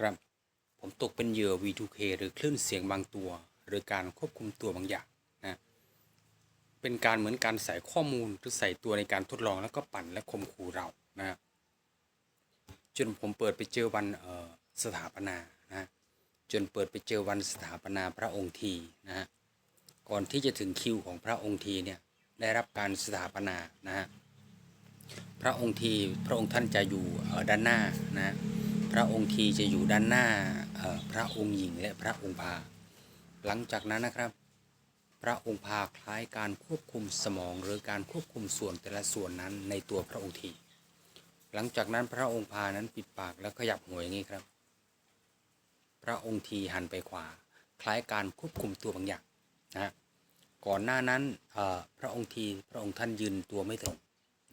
ครับ ผมตกเป็นเหยื่อ V2K หรือคลื่นเสียงบางตัว หรือการควบคุมตัวบางอย่างนะเป็นการเหมือนการใส่ข้อมูลหรือใส่ตัวในการทดลองแล้วก็ปั่นและข่มขู่เรานะจนผมเปิดไปเจอวันสถาปนานะจนเปิดไปเจอวันสถาปนาพระองค์ทีนะฮะก่อนที่จะถึงคิวของพระองค์ทีเนี่ยได้รับการสถาปนานะฮะพระองค์ทีพระองค์ท่านจะอยู่ด้านหน้านะ พระองค์ทีจะอยู่ด้านหน้าพระองค์หญิงและพระองค์พา หลังจากนั้นนะครับ พระองค์พาคล้ายการควบคุมสมองหรือการควบคุมส่วนแต่ละส่วนนั้นในตัวพระองค์ทีหลังจากนั้นพระองค์พานั้นปิดปากแล้วขยับหัวอย่างนี้ครับ พระองค์ทีหันไปขวา คล้ายการควบคุมตัวบางอย่างนะฮะก่อนหน้านั้นพระองค์ทีพระองค์ท่านยืนตัวไม่ตรง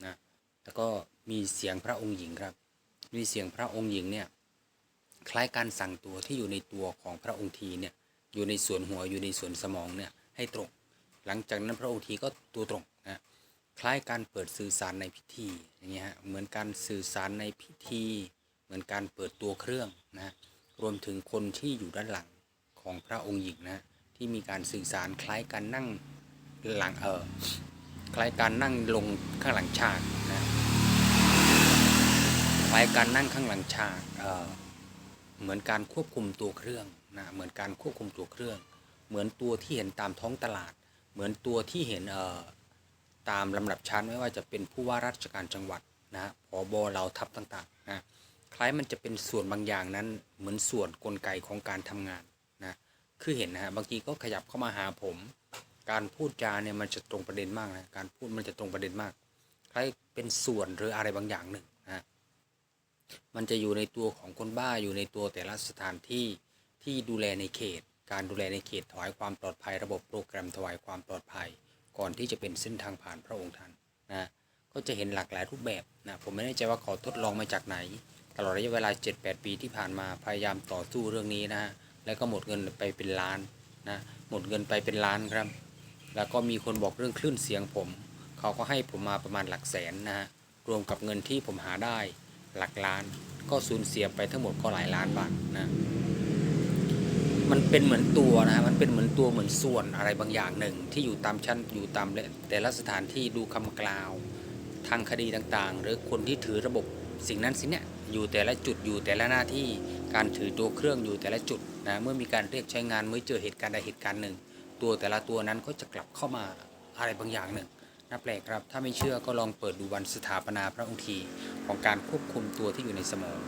นะแล้วก็มีเสียงพระองค์หญิงครับ มีเสียงพระองค์หญิงเนี่ยคล้ายการสั่งตัวที่อยู่ในตัวของพระองค์ทีเนี่ยอยู่ในส่วนหัวอยู่ในส่วนสมองเนี่ยให้ตรง หลังจากนั้นพระองค์ทีก็ตัวตรงนะคล้ายการเปิดสื่อสารในพิธีอย่างเงี้ยฮะเหมือนการสื่อสารในพิธี เหมือนการเปิดตัวเครื่องนะรวมถึงคนที่อยู่ด้านหลังของพระองค์หญิงนะที่มีการสื่อสารคล้ายการนั่งหลังเออคล้ายการนั่งลงข้างหลังฉากายการนั่งข้างหลังฉากเหมือนการควบคุมตัวเครื่องนะเหมือนการควบคุมตัวเครื่อง เหมือนตัวที่เห็นตามท้องตลาด เหมือนตัวที่เห็นเอตามลำดับชั้นไม่ว่าจะเป็นผู้ว่าราชการจังหวัดนะผอบเราทัพต่างๆนะคล้ายมันจะเป็นส่วนบางอย่างนั้นเหมือนส่วนกลไกของการทำงานนะคือเห็นนะฮะบางทีก็ขยับเข้ามาหาผม การพูดจาเนี่ยมันจะตรงประเด็นมากนะการพูดมันจะตรงประเด็นมากคล้ายเป็นส่วนหรืออะไรบางอย่างหนึ่ง มันจะอยู่ในตัวของคนบ้าอยู่ในตัวแต่ละสถานที่ที่ดูแลในเขต การดูแลในเขตถวายความปลอดภัย ระบบโปรแกรมถวายความปลอดภัย ก่อนที่จะเป็นเส้นทางผ่านพระองค์ท่านนะก็จะเห็นหลากหลายรูปแบบนะผมไม่แน่ใจว่าเขาทดลองมาจากไหน ตลอดระยะเวลา 7-8 ปีที่ผ่านมาพยายามต่อสู้เรื่องนี้นะแล้วก็หมดเงินไปเป็นล้านนะหมดเงินไปเป็นล้านครับ แล้วก็มีคนบอกเรื่องคลื่นเสียงผม เขาก็ให้ผมมาประมาณหลักแสนนะฮะรวมกับเงินที่ผมหาได้ หลักล้าน ก็สูญเสียไปทั้งหมดก็หลายล้านบาทนะ มันเป็นเหมือนตัวนะฮะมันเป็นเหมือนตัวเหมือนส่วนอะไรบางอย่างหนึ่ง ที่อยู่ตามชั้นอยู่ตามแต่ละสถานที่ดูคำกล่าว ทางคดีต่างๆ หรือคนที่ถือระบบสิ่งนั้นสิ่งนี้อยู่แต่ละจุดอยู่แต่ละหน้าที่การถือตัวเครื่องอยู่แต่ละจุดนะเมื่อมีการเรียกใช้งานเมื่อเจอเหตุการณ์ใดเหตุการณ์หนึ่ง ตัวแต่ละตัวนั้นก็จะกลับเข้ามาอะไรบางอย่างหนึ่ง น่าแปลกครับ ถ้าไม่เชื่อก็ลองเปิดดูวันสถาปนาพระองค์ทีของการควบคุมตัวที่อยู่ในสมอง